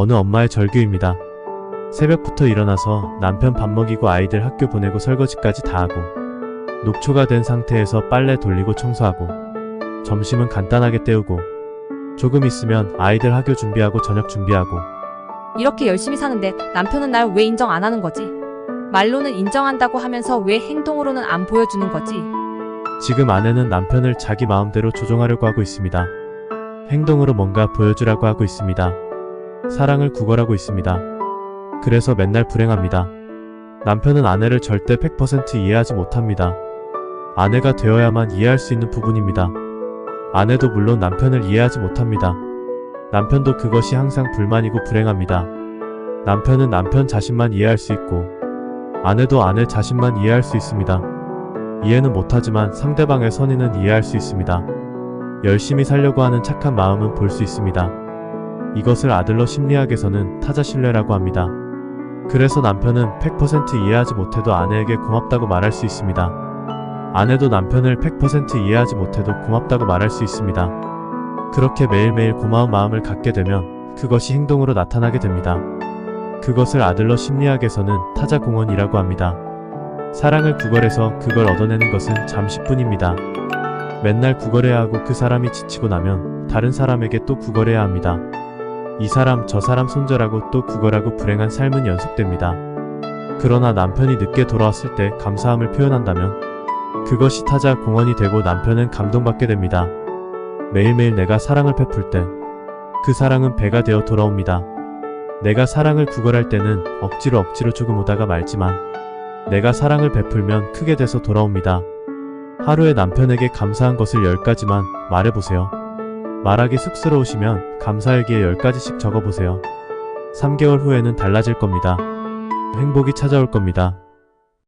어느 엄마의 절규입니다. 새벽부터 일어나서 남편 밥 먹이고 아이들 학교 보내고 설거지까지 다 하고 녹초가 된 상태에서 빨래 돌리고 청소하고 점심은 간단하게 때우고 조금 있으면 아이들 학교 준비하고 저녁 준비하고 이렇게 열심히 사는데 남편은 날 왜 인정 안 하는 거지? 말로는 인정한다고 하면서 왜 행동으로는 안 보여주는 거지? 지금 아내는 남편을 자기 마음대로 조종하려고 하고 있습니다. 행동으로 뭔가 보여주라고 하고 있습니다. 사랑을 구걸하고 있습니다. 그래서 맨날 불행합니다. 남편은 아내를 절대 100% 이해하지 못합니다. 아내가 되어야만 이해할 수 있는 부분입니다. 아내도 물론 남편을 이해하지 못합니다. 남편도 그것이 항상 불만이고 불행합니다. 남편은 남편 자신만 이해할 수 있고, 아내도 아내 자신만 이해할 수 있습니다. 이해는 못하지만 상대방의 선의는 이해할 수 있습니다. 열심히 살려고 하는 착한 마음은 볼 수 있습니다. 이것을 아들러 심리학에서는 타자 신뢰라고 합니다. 그래서 남편은 100% 이해하지 못해도 아내에게 고맙다고 말할 수 있습니다. 아내도 남편을 100% 이해하지 못해도 고맙다고 말할 수 있습니다. 그렇게 매일매일 고마운 마음을 갖게 되면 그것이 행동으로 나타나게 됩니다. 그것을 아들러 심리학에서는 타자 공헌이라고 합니다. 사랑을 구걸해서 그걸 얻어내는 것은 잠시뿐입니다. 맨날 구걸해야 하고 그 사람이 지치고 나면 다른 사람에게 또 구걸해야 합니다. 이 사람 저 사람 손절하고 또 구걸하고 불행한 삶은 연속됩니다. 그러나 남편이 늦게 돌아왔을 때 감사함을 표현한다면 그것이 타자 공헌이 되고 남편은 감동받게 됩니다. 매일매일 내가 사랑을 베풀 때 그 사랑은 배가 되어 돌아옵니다. 내가 사랑을 구걸할 때는 억지로 억지로 조금 오다가 말지만 내가 사랑을 베풀면 크게 돼서 돌아옵니다. 하루에 남편에게 감사한 것을 10가지만 말해보세요. 말하기 쑥스러우시면 감사일기에 10가지씩 적어보세요. 3개월 후에는 달라질 겁니다. 행복이 찾아올 겁니다.